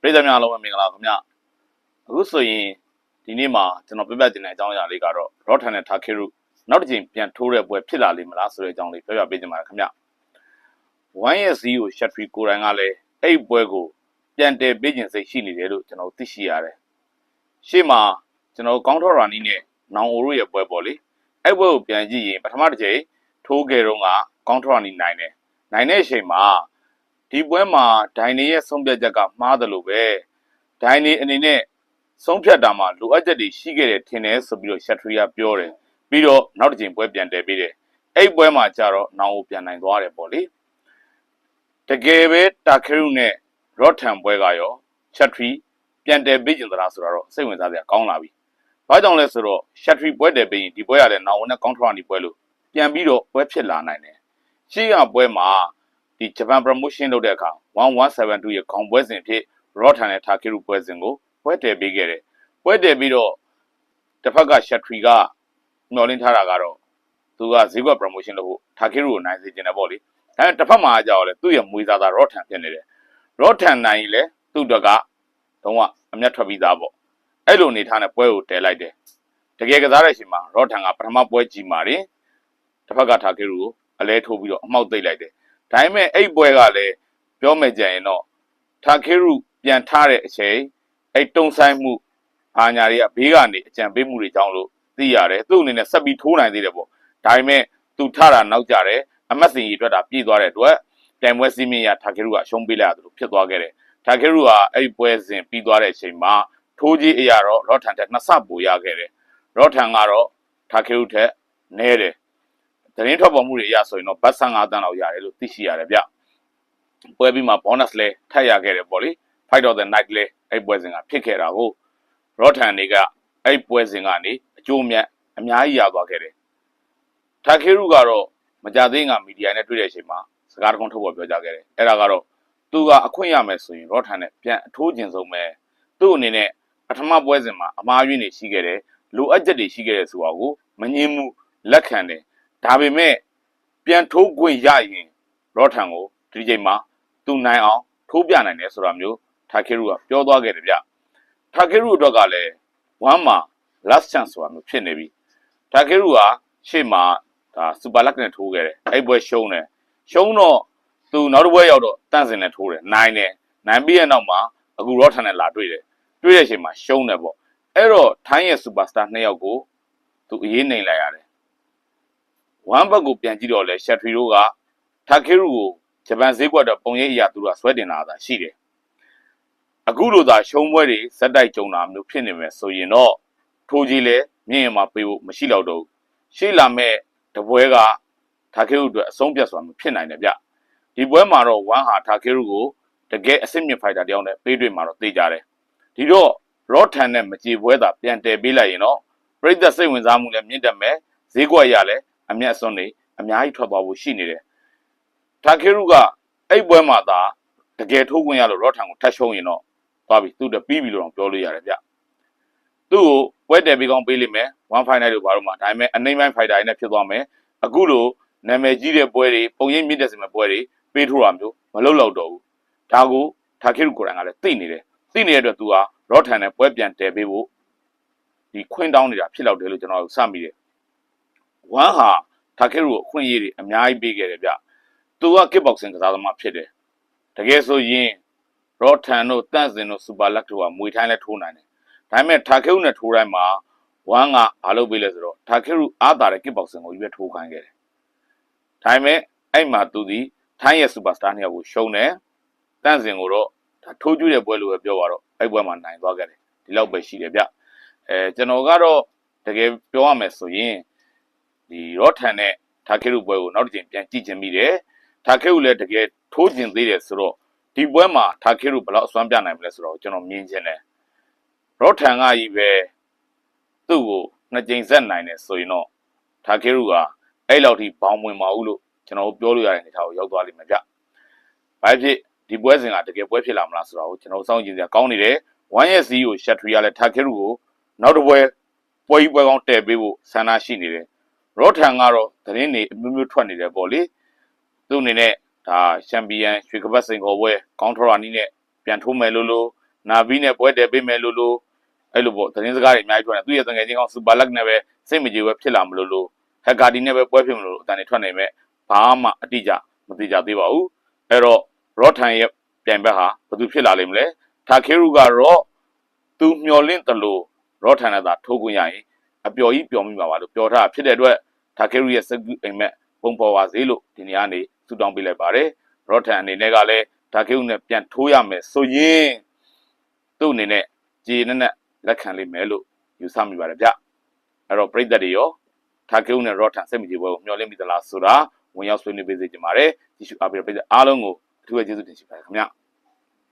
ပြည်သူများလုံးပဲမင်္ဂလာခင်ဗျအခုဆိုရင်ဒီနေ့မှာကျွန်တော်ပြပြတင်တဲ့အကြောင်းအရာလေးကတော့ရော့ထန်နဲ့ထားခေရုနောက်တစ်ချိန်ပြန်ထိုးတဲ့ပွဲဖြစ်လာလိမ့်မလားဆိုတဲ့အကြောင်းလေးပြပြပေးချင်ပါတယ်ခင်ဗျ1ရဲ့0ကိုရှက်ထရီကိုရိုင်းကလည်းအဲ့ဒီပွဲကိုပြန်တည်ပေးခြင်းစိတ်ရှိနေတယ်လို့ကျွန်တော်သိရှိရတယ်ရှေ့မှာကျွန်တော်ကောင်းထော်ရာနီနဲ့နောင်အိုတို့ရဲ့ပွဲပေါ့လေအဲ့ပွဲကိုပြန်ကြည့်ရင်ပထမတစ်ချိန်ထိုးခဲ့တော့ကကောင်းထော်ရာနီနိုင်တယ်နိုင်တဲ့အချိန်မှာ ဒီပွဲမှာဒိုင်နေရဲ့ဆုံးဖြတ်ချက်ကမှားတယ်လို့ပဲဒိုင်နေအနေနဲ့ဆုံးဖြတ်တာမှာလိုအပ်ချက်တွေရှိခဲ့တယ်ထင်တယ်ဆိုပြီးတော့ရှက်ထရီယာပြောတယ်ပြီးတော့နောက်တစ်ချိန်ပွဲပြန်တယ်ပြီးတယ်အဲ့ပွဲမှာကျတော့နောင်ကိုပြန်နိုင်သွားတယ်ပေါ့လေတကယ်ပဲတာခရုနဲ့ရော့ထန်ပွဲကရောရှက်ထရီပြန်တယ်ပြီးကျင်သလားဆိုတော့စိတ်ဝင်စားစရာကောင်းလာပြီဘာကြောင့်လဲဆိုတော့ရှက်ထရီပွဲတယ်ပြီးရင်ဒီပွဲရတဲ့နောင်နဲ့ကောင်းထရာနီပွဲလို့ပြန်ပြီးတော့ပွဲဖြစ်လာနိုင်တယ်ရှေ့ကပွဲမှာ ဒီဂျပန် promotion လုပ်တဲ့အခါ1172ရဲ့ခေါင်းပွဲစဉ်ဖြစ်ရော့ထန်နဲ့တာကီရူပွဲစဉ်ကိုပွဲတည်ပေးခဲ့တယ်။ပွဲတည်ပြီးတော့တစ်ဖက်ကရှက်ထရီကမျောလင်းထားတာကတော့သူကဈေးကွက် promotion လုပ်ဖို့တာကီရူကိုနိုင်စေချင်တယ်ပေါ့လေ။ဒါပေမဲ့တစ်ဖက်မှာအကြောက်လေသူ့ရဲ့မွေးစားသားရော့ထန်ဖြစ်နေတယ်။ရော့ထန်နိုင်ရင်လေသူ့အတွက်ကတော့အမျက်ထွက်ပြီးသားပေါ့။အဲ့လိုအနေထားနဲ့ပွဲကိုတည်လိုက်တယ်။တကယ်ကစားတဲ့အချိန်မှာရော့ထန်ကပထမပွဲကြည့်မာတယ်။တစ်ဖက်ကတာကီရူကိုအလဲထိုးပြီးတော့အမှောက်သိပ်လိုက်တယ်။ ဒါပေမဲ့အဲ့ပွဲကလည်းပြောမယ်ကြရင်တော့တာခေရုပြန်ထားတဲ့အချိန်အဲ့တုံဆိုင်မှုအာညာတွေကဘေးကနေအကြံပေးမှုတွေကြောင့်လို့သိရတယ်သူ့အနေနဲ့ဆက်ပြီးထိုးနိုင်သေးတယ်ပေါ့ဒါပေမဲ့သူထတာနောက်ကြတယ်အမတ်စင်ကြီးအတွက်တာပြည်သွားတဲ့အတွက်ပြိုင်ပွဲစီးမင်းရတာခေရုကရှုံးပေးလိုက်ရတယ်လို့ဖြစ်သွားခဲ့တယ်တာခေရုကအဲ့ဒီပွဲစဉ်ပြီးသွားတဲ့အချိန်မှာထိုးကြီးအရာတော့ရော့ထန်တက်နှစ်ဆပိုရခဲ့တယ်ရော့ထန်ကတော့တာခေရုထက်နဲတယ် သတင်းထွက်ပေါ်မှုတွေအရဆိုရင်တော့ဘတ်15တန်းလောက်ရတယ်လို့သိရှိရတယ်ဗျပွဲပြီးမှာ bonus လဲထပ်ရခဲ့တယ်ပေါ့လေ fight of the night လဲအဲ့ပွဲစဉ်ကဖြစ်ခဲ့တာကိုရော့ထန်တွေကအဲ့ပွဲစဉ်ကနေအကျိုးမြတ်အများကြီးရသွားခဲ့တယ်တာခေရုကတော့မကြသေးငါမီဒီယာနဲ့တွေ့တဲ့အချိန်မှာစကားတကုန်းထုတ်ပေါ်ပြောကြခဲ့တယ်အဲ့ဒါကတော့သူကအခွင့်ရမယ်ဆိုရင်ရော့ထန်နဲ့ပြန်အထိုးကျင်ဆုံးပဲသူ့အနေနဲ့ပထမပွဲစဉ်မှာအမားယွင်းနေရှိခဲ့တယ်လိုအပ်ချက်တွေရှိခဲ့တယ်ဆိုတာကိုမငင်းမှုလက်ခံတယ် ဒါပေမဲ့ပြန်ထိုးခွင့်ရရင်ရော့ထန်ကိုဒီချိန်မှာသူနိုင်အောင်ထိုးပြနိုင်တယ်ဆိုတာမျိုးထာခေရုကပြောသွားခဲ့တယ်ဗျထာခေရုအတွက်ကလည်းဝမ်းမှာ last chance ဆိုတာမျိုးဖြစ်နေပြီထာခေရုကရှေ့မှာဒါစူပါလက်နဲ့ထိုးခဲ့တယ်အဲ့ပွဲရှုံးတယ်ရှုံးတော့သူနောက်တစ်ပွဲရောက်တော့တန့်စင်နဲ့ထိုးတယ်နိုင်တယ်နိုင်ပြီးတဲ့နောက်မှာအခုရော့ထန်နဲ့လာတွေ့တယ်တွေ့တဲ့အချိန်မှာရှုံးတယ်ပေါ့အဲ့တော့ထိုင်းရဲ့စူပါစတာနှစ်ယောက်ကိုသူအရေးနိုင်လိုက်ရတယ် ဝမ်ဘတ်ကိုပြန်ကြည့်တော့လဲရှက်ထရီတို့ကထာခေရုကိုဂျပန်ဈေးကွက်တော့ပုံရိပ်အရာသူတို့ကဆွဲတင်လာတာရှိတယ်အခုလိုသာရှုံးပွဲတွေဇက်တိုက်ကြုံတာမျိုးဖြစ်နေမယ်ဆိုရင်တော့ထိုးကြီးလဲမြင့်ရမှာပေးဖို့မရှိတော့တော့ရှေ့လာမဲ့တပွဲကထာခေရုအတွက်အဆုံးပြတ်စွာမဖြစ်နိုင်တယ်ဗျဒီပွဲမှာတော့ဝမ်ဟာထာခေရုကိုတကယ်အစ်စ်မြင့်ဖိုက်တာတယောက်နဲ့ပေးတွေ့မှာတော့သိကြတယ်ဒီတော့ရော့ထန်နဲ့မကြေပွဲသာပြန်တည်ပေးလိုက်ရင်တော့ပြိသက်စိတ်ဝင်စားမှုလည်းမြင့်တက်မယ်ဈေးကွက်ရလည်း အမျက်အစွန်းတွေအများကြီးထွက်သွားဖို့ရှိနေတယ်တာခေရုကအဲ့ပွဲမှာသာတကယ်ထိုးခွင့်ရလို့ရော့ထန်ကိုထတ်ရှုံးရင်တော့သွားပြီသူ့တပြီးပြီလို့တော့ပြောလို့ရတယ်ဗျသူ့ကိုပွဲတယ်ပြီးကောင်းပေးလိမ့်မယ်1 final လို့ဘာလို့မှဒါပေမဲ့အနိမ့်ပိုင်း fighter တွေနဲ့ဖြစ်သွားမယ်အခုလိုနာမည်ကြီးတဲ့ပွဲတွေပုံရိပ်မြင့်တဲ့စင်မဲ့ပွဲတွေပေးထိုးတာမျိုးမလုပ်တော့ဘူးဒါကိုတာခေရုကိုယ်တိုင်ကလည်းသိနေတယ်သိနေတဲ့အတွက်သူကရော့ထန်နဲ့ပွဲပြန်တယ်ပေးဖို့ဒီခွင်းတောင်းနေတာဖြစ်တော့တယ်လို့ကျွန်တော်စမိတယ် ဝမ်ဟာတာခေရုကိုအခွင့်အရေးတွေအများကြီးပေးခဲ့တယ်ဗျသူက kickboxing ကစားသမားဖြစ်တယ်တကယ်ဆိုရင်ရော့ထန်တို့တန့်စင်တို့စူပါလက်တို့ကမွေထိုင်းလဲထိုးနိုင်တယ်ဒါပေမဲ့တာခေရုနဲ့ထိုးတိုင်းမှာဝမ်ကဘာလုပ်ပေးလဲဆိုတော့တာခေရုအားတာတဲ့ kickboxing ကိုရွေးထိုးခိုင်းခဲ့တယ်ဒါပေမဲ့အဲ့မှာသူဒီထိုင်းရဲ့စူပါစတာနှစ်ယောက်ကိုရှုံးတယ်တန့်စင်ကိုတော့ဒါထိုးကျွတဲ့ပွဲလို့ပဲပြောပါတော့အဲ့ပွဲမှာနိုင်သွားခဲ့တယ်ဒီလောက်ပဲရှိတယ်ဗျအဲကျွန်တော်ကတော့တကယ်ပြောရမယ်ဆိုရင် ဒီရော့ထန်နဲ့တာခေရုပွဲကိုနောက်တစ်ချိန်ပြန်ကြည့်ချင်မိတယ်တာခေရုလည်းတကယ်ထိုးကျင်သေးတယ်ဆိုတော့ဒီပွဲမှာတာခေရုဘယ်လောက်အစွမ်းပြနိုင်မလဲဆိုတော့ကျွန်တော်မြင်ချင်တယ်ရော့ထန်ကကြီးပဲသူ့ကိုနှစ်ကြိမ်ဆက်နိုင်တယ်ဆိုရင်တော့တာခေရုကအဲ့လောက်ထိဘောင်းဝင်မအောင်လို့ကျွန်တော်ပြောလို့ရတဲ့အနေအထားကိုရောက်သွားလိမ့်မယ်ဗျ။ဘာဖြစ်ဒီပွဲစဉ်ကတကယ်ပွဲဖြစ်လာမလားဆိုတော့ကျွန်တော်စောင့်ကြည့်စရာကောင်းနေတယ်။ One Year CEO ရှက်ထရီကလည်းတာခေရုကိုနောက်တစ်ပွဲပွဲကြီးပွဲကောင်းတည်ပေးဖို့ဆန္ဒရှိနေတယ်။ ရော့ထန်ကတော့သတင်းတွေအမျိုးမျိုးထွက်နေတယ်ပေါ့လေသူ့အနေနဲ့ဒါချန်ပီယံရွှေကပတ်စိန်ခေါ်ပွဲကောင်းထော်ရာနီးနဲ့ပြန်ထိုးမယ်လို့လို့နာဗီနဲ့ပွဲတယ်ပေးမယ်လို့လို့အဲ့လိုပေါ့သတင်းစကားတွေအများကြီးထွက်နေသူ့ရဲ့တငယ်ချင်းကောင်စူပါလက်နဲ့ပဲစိတ်မကြည်ပဲဖြစ်လာမလို့လို့ဟက်ကာဒီနဲ့ပဲပွဲဖြစ်မလို့လို့အတန်တွေထွက်နေမဲ့ဘာမှအတိအကျမသိကြသေးပါဘူးအဲ့တော့ရော့ထန်ရဲ့ပြိုင်ဘက်ဟာဘယ်သူဖြစ်လာလိမ့်မလဲထာခေရုကတော့သူမျော်လင့်တယ်လို့ရော့ထန်နဲ့သာထိုးခွင့်ရရင်အပျော်ကြီးပျော်မိပါပါလို့ပြောထားတာဖြစ်တဲ့အတွက် ထာခေရုရဲ့စကူအိမ်မက်ပုံပေါ်ပါစေလို့ဒီနေ့ကနေဆုတောင်းပေးလိုက်ပါတယ်ရော့ထန်အနေနဲ့ကလည်းထာခေရုနဲ့ပြန်ထိုးရမယ်ဆိုရင်သူ့အနေနဲ့ကြည်နဲ့နဲ့လက်ခံလိမ့်မယ်လို့ယူဆမိပါတယ်ဗျအဲ့တော့ပြိတ္တတွေရောထာကေဦးနဲ့ရော့ထန်စိတ်မကြည်ပွဲကိုမျှော်လင့်မိသလားဆိုတာဝင်ရောက်ဆွေးနွေးပေးစေချင်ပါတယ်ကြည့်ရှုအားပေးတဲ့ပြိတ္တအားလုံးကိုအထူးပဲကျေးဇူးတင်ရှိပါတယ်ခင်ဗျ